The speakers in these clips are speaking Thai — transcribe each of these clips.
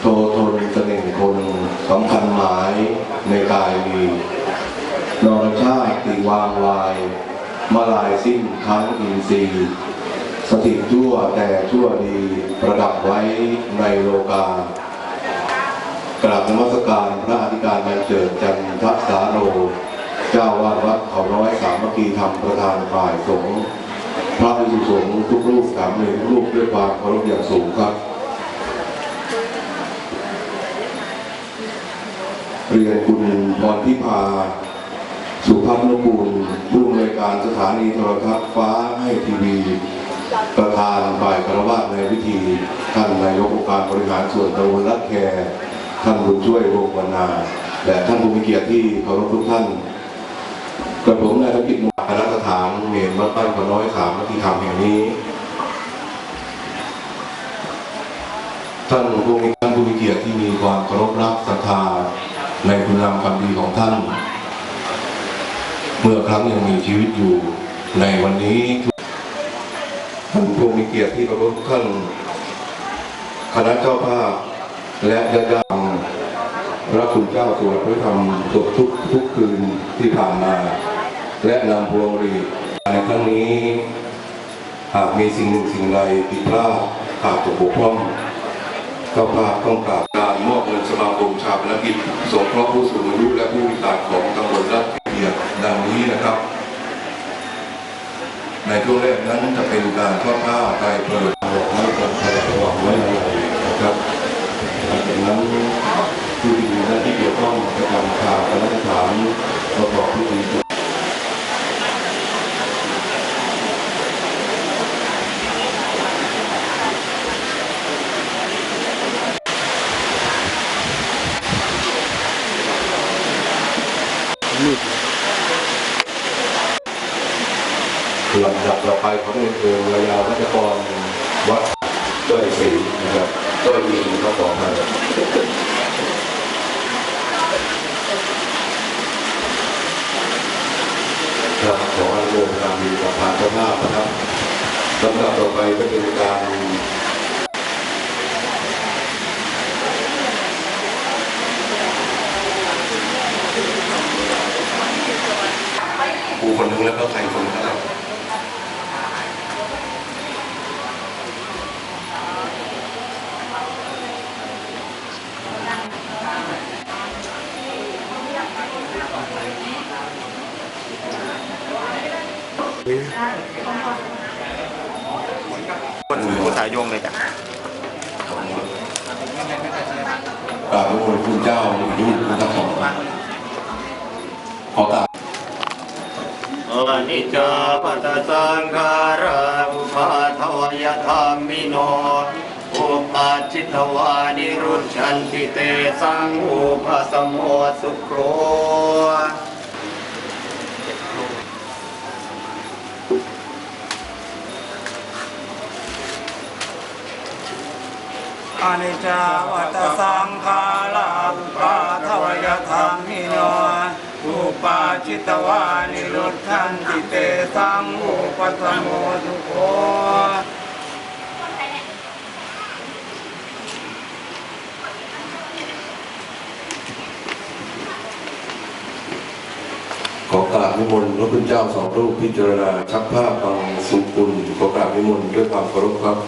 โททนเสน่ห์คนสำคัญหมายในกายมีนรชาติวางวาย มาลายสิ้นทั้งอินทรีย์สถิตชั่วแต่ชั่วดีประดับไว้ในโลกากราบนมัสการพระอธิการบรรเจิดจันทสาโร เจ้าวาดวัดเขาน้อยสามัคคีธรรมประธานฝ่ายสงฆ์พระภิกษุสงฆ์ทุกรูปสามเณรทุกรูปด้วยความเคารพอย่างสูงครับ เรียนคุณพรพิพา สุพัฒนกุลผู้อำนวยการสถานีโทรทัศน์ฟ้าให้ทีวี ประธานฝ่ายคารวะในพิธี ท่านนายกองค์การบริหารส่วนตำบลลัดแคท่านบุญช่วยวงวรรณาและท่านผู้มีเกียรติที่เคารพทุกท่านกระผมนายธกิจมุขคณะสถานเมนวัดบ้านขน้อยสามนาทีธรรมแห่งนี้ ท่านผู้มี ในคุณงามความดีของท่าน เมื่อครั้งยังมีชีวิตอยู่ในวันนี้ท่านผู้มีเกียรติที่เคารพทุกท่านคณะเจ้าภาพและญาติญาติพระคุณเจ้าสวดพระธรรมสวดทุกทุกคืนที่ผ่านมา และนำพวงรีในครั้งนี้ หากมีสิ่งหนึ่งสิ่งใดผิดพลาดขาดตกบกพร่อง เจ้าภาพต้องกราบการมอบเงินสมาคมชาปนกิจสงเคราะห์ผู้สูงอายุและผู้พิการของตำบลรัฐเกียรติดังนี้นะครับ ในช่วงแรกนั้นจะเป็นการทอดผ้าไตรเปิดบอกไม่ต้องใช้ระวังไว้อะไรนะครับหลังจากนั้นผู้ที่มีหน้าที่เกี่ยวข้องจะทำข่าวคณะสถานประกอบพิธี ลำดับต่อไปของเรียนคือวายาวัชกรวัดต้อยศรีนะครับต้อยมีก็ขอกมาครับขออนุโมทนามีกับทางเจ้าภาพนะครับลำดับต่อไปก็เป็นการผู้คนหนึงแล้วก็ใครคนหนึง ครับคนผู้สายโยงเลยจ้ะกราบพระคุณเจ้าอยู่ยุ่งนะครับผมขอกราบอนิจจาปัตสังขาราอุปาทวยธรรมิโนอุปาจิตวานิรุชชันติเตสังอุปสมโมสุโคร อนิจจาวัตสังขาราอุปาทวยธรรมิโนอุปาจิตวานิรุทธันติเตสังอุปสมโมสุโคขอกราบนิมนต์พระคุณเจ้าสองรูปพิจารณาชักผ้าบางสุกุลขอกราบนิมนต์ด้วยความเคารพครับ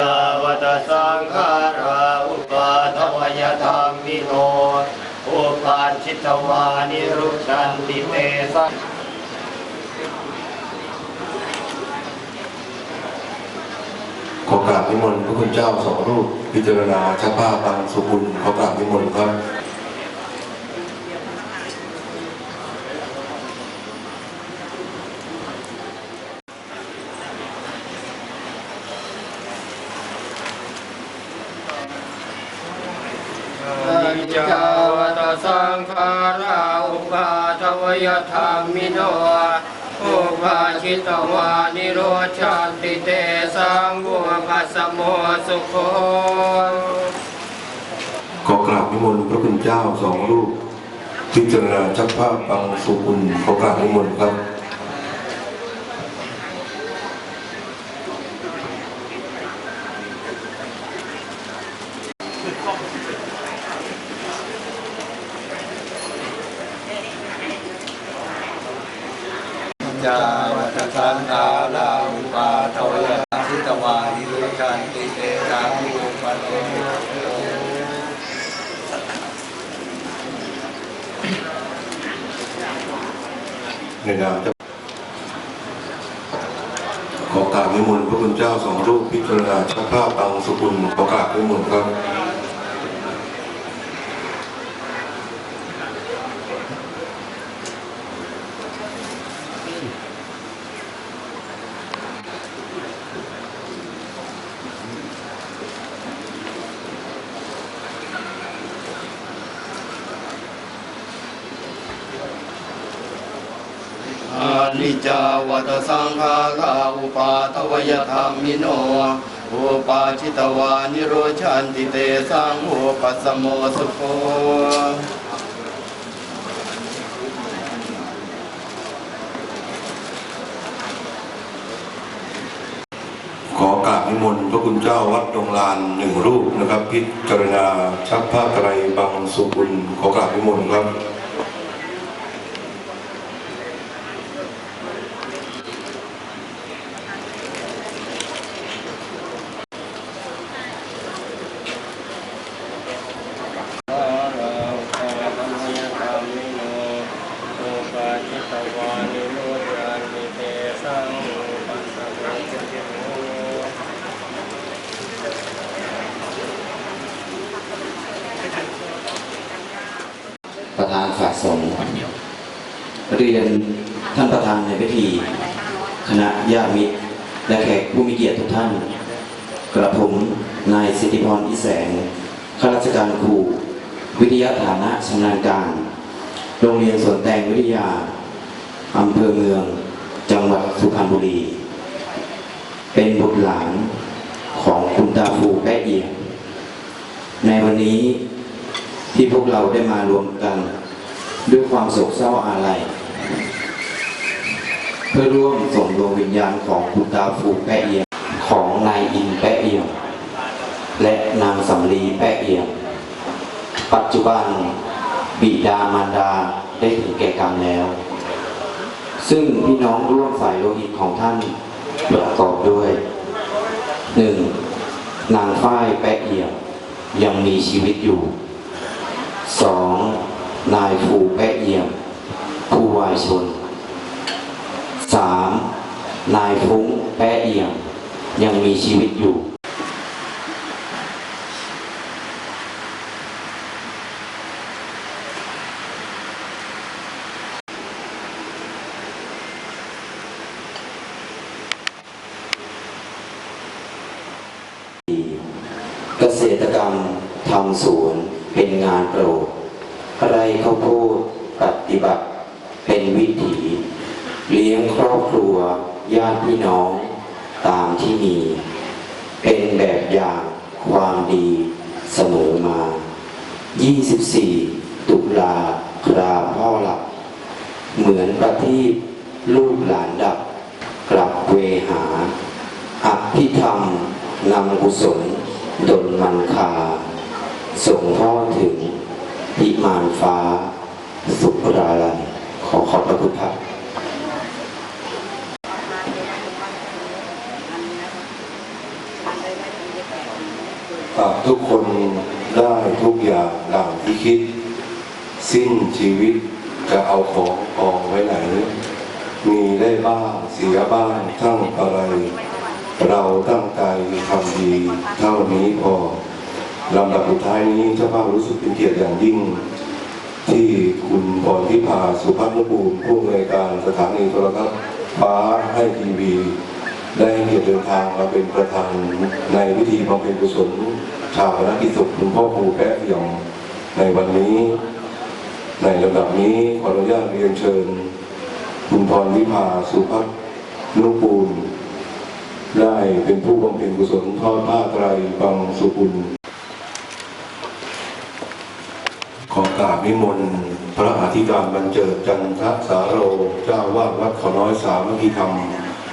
ตาวตสังขาราอุปาทวยธรรมิโนอุปาชิตวานิรุชันติเตสังขอกราบนิมนต์พระคุณเจ้าสองรูปพิจารณาชาภาพบางสุกุลขอกราบนิมนต์ครับ อนิจจาวัตสังขาราอุปาทว ยธรรมิโนอุปาชิตวานิโรชาติเตสังบุพัสโมสุโคขอกราบนิมนต์พระคุณเจ้าสองรูปพิจารณาชักภาพบางสุกุลขอกราบนิมนต์ครับ จาวัตสังฆาลาอุปาทวยทิตวานิโรชันติเตสังอุปัสสโม ในนามเจ้าขอกราบนิมนต์พระคุณเจ้าสองรูปพิจารณาชักภาพตังสุกุลขอกราบนิมนต์ครับ อานิจจาวัตสังขาราอุปาทว ยธรรมิโนอุปาชิตวานิโรชันติเตสังอุปัสสโมสุโคขอกราบนิมนต์พระคุณเจ้าวัดดงลานหนึ่งรูปนะครับ พิจารณาชักผ้าไตรบางสุกุลขอกราบนิมนต์ครับ ประธานฝ่ายสงฆ์เรียนท่านประธานในพิธี คณะญาติมิตร และแขกผู้มีเกียรติทุกท่าน กระผมนายสิทธิพรอิแสงข้าราชการครู วิทยาฐานะชำนาญการ โรงเรียนสวนแตงวิทยาอำเภอเมือง จังหวัดสุพรรณบุรี เป็นบุตรหลานของคุณตาฟูแปะเอียในวันนี้ ที่พวกเราได้มารวมกัน ด้วยความโศกเศร้าอาลัยเพื่อร่วมส่งดวงวิญญาณของคุณตาฟูแปะเอียงของนายอินแปะเอียง และนางสำลีแปะเอียง ปัจจุบันบิดามารดาได้ถึงแก่กรรมแล้ว ซึ่งพี่น้องร่วมฝ่ายโลหิตของท่านประกอบด้วยหนึ่งนางฝ้ายแปะเอียงยังมีชีวิตอยู่ สองนายฟูแปะเอี่ยม ผู้วายชนสามนายฟุ้งแปะเอี่ยม ยังมีชีวิตอยู่เกษตรกรรมทำสวน เป็นงานโปรดไรเขาวโพดปฏิบัติ เป็นวิถีเลี้ยงครอบครัวญาติพี่น้องตามที่มี เป็นแบบอย่างความดีเสมอมา 24 ตุลาคราพ่อหลับ เหมือนประทีปลูกหลานดับ กลับเวหาอภิธรรมนำกุศลดลมันคา ส่งพ่อถึงพิมานฟ้า สุราลัยขอขอบพระคุณครับทุกคนได้ทุกอย่างดังที่คิด สิ้นชีวิตจะเอาของกองไว้ไหน มีได้บ้างเสียบ้างทั้งอะไร เราตั้งใจทำดีเท่านี้พอ ลำดับสุดท้ายนี้เจ้าภาพรู้สึกเป็นเกียรติอย่างยิ่ง ที่คุณพรพิพาสุพัฒนภูมิผู้อำนวยการสถานีโทรทัศน์ฟ้าให้ทีวี ได้ให้เกียรติเดินทางมาเป็นประธานในพิธีบำเพ็ญกุศลชาวพนักกิจศพคุณพ่อครูแป๊ะเอี่ยในวันนี้ ในลำดับนี้ขออนุญาตเรียนเชิญ คุณพรวิภาสุภัทนุปูลได้เป็นผู้บำเพ็ญกุศลทอดผ้าไตรบังสุกุล ขอกราบนิมนต์พระอธิการบรรเจิดจันทสาโรเจ้าวาดวัดเขาน้อยสามัคคีธรรม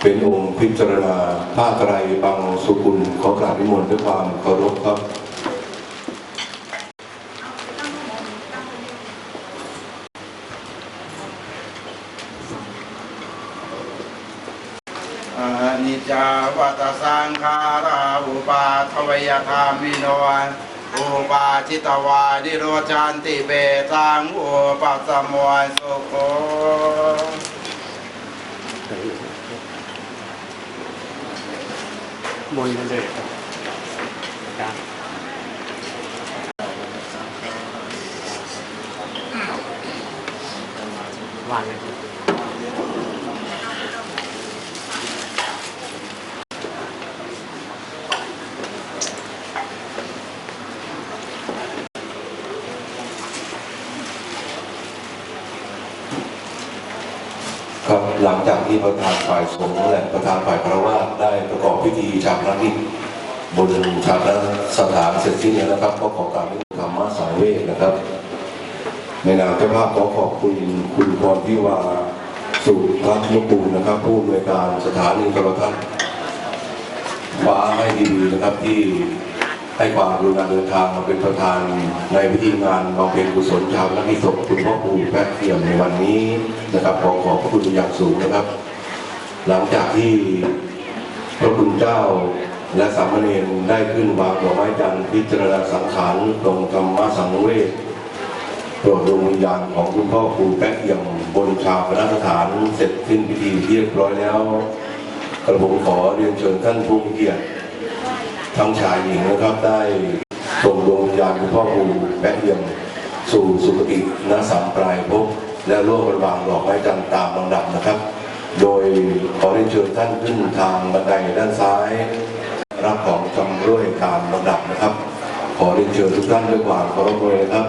เป็นองค์พิจารณาผ้าไตรบังสุกุลขอกราบนิมนต์ด้วยความเคารพครับนิจาวัตสังขาราอุปาทวยธรรมิโน อุปาจิตวานิโรจันติเบตังอุปัสมวนสุโขบนเลยครับวางเลยครับ ครับ หลังจากที่ประธานฝ่ายสงฆ์และประธานฝ่ายพระว่าได้ประกอบพิธีชาปนกิจบนชาปนสถานเสร็จสิ้นแล้วนะครับ ก็ขอกราบธรรมะสังเวชนะครับ ในนามเจ้าภาพขอขอบคุณคุณพรพิวาสุรัตนปูลนะครับ ผู้อำนวยการสถานีโทรทัศน์ฟ้าให้ดีนะครับที่ ให้ความรุณาเดินทางมาเป็นประธานในพิธีงานบำเพ็ญกุศลชาวนักกิศพคุณพ่อปู่แพะเทียมในวันนี้นะครับขอขอบพระคุณอย่างสูงนะครับ หลังจากที่พระคุณเจ้าและสามเณรได้ขึ้นวางดอกไม้จันทร์พิจารณาสังขารตรงธรรมสังเวชโปรดดวงวิญญาณของคุณพ่อครูแป๊ะเอี่ยมบนชาวคณะสถานเสร็จสิ้นพิธีเรียบร้อยแล้ว กระผมขอเรียนเชิญท่านผู้มีเกียรติ ทั้งชายหญิงนะครับได้ส่งดวงวิญญาณคุณพ่อครูแป๊ะเอี่ยมสู่สุคติณสามปลายภพและร่วมกันวางดอกไม้จันทร์ตามลำดับนะครับ โดยขอเรียนเชิญท่านขึ้นทางบันไดด้านซ้าย รับของจำร่วยตามลำดับนะครับ ขอเรียนเชิญทุกท่านด้วยความเคารพเลยครับ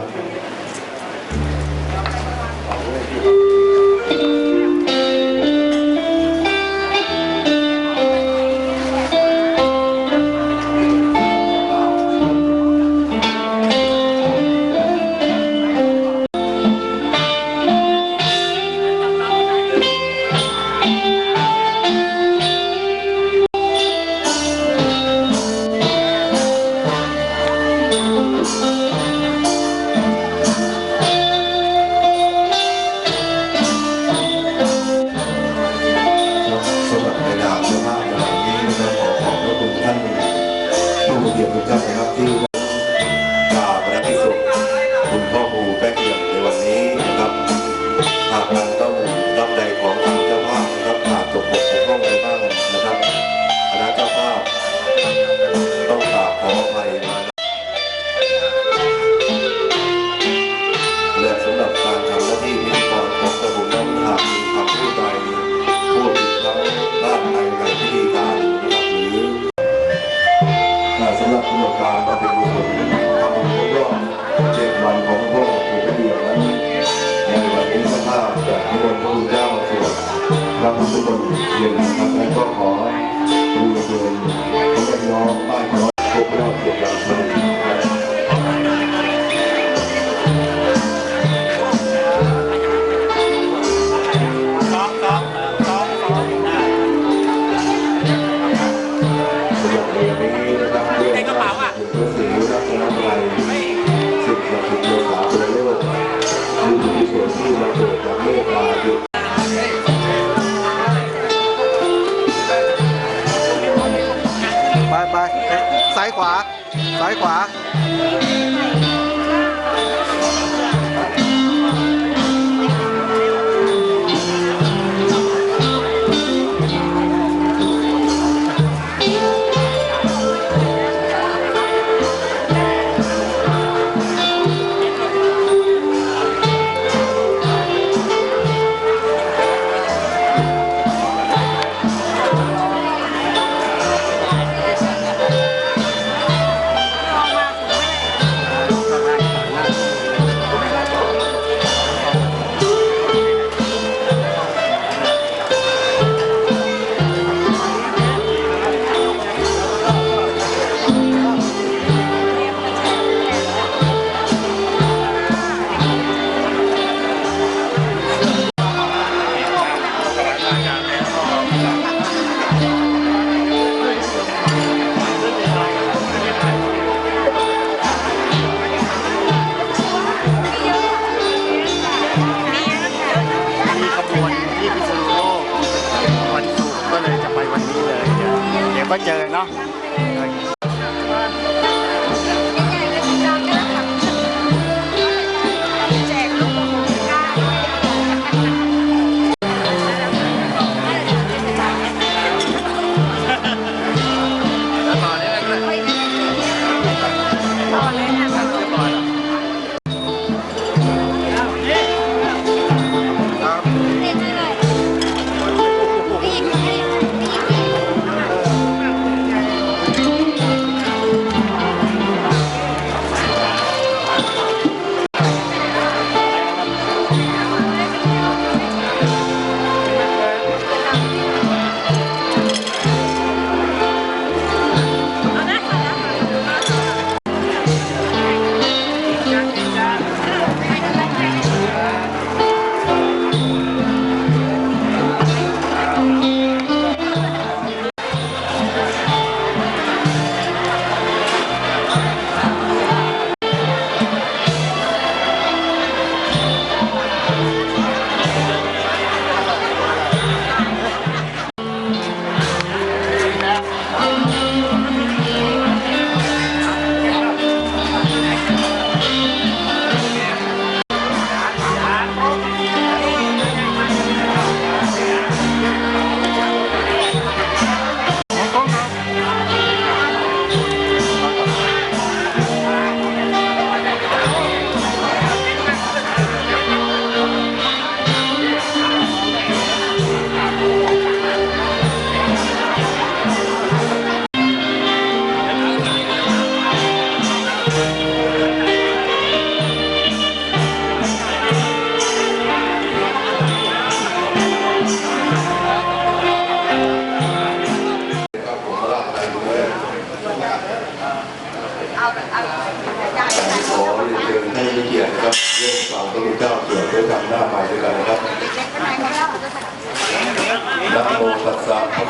คือบุญกุศลที่มาเกิดจากเมตตาคือไปไปซ้ายขวา ซ้ายขวา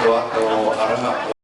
นะโมตั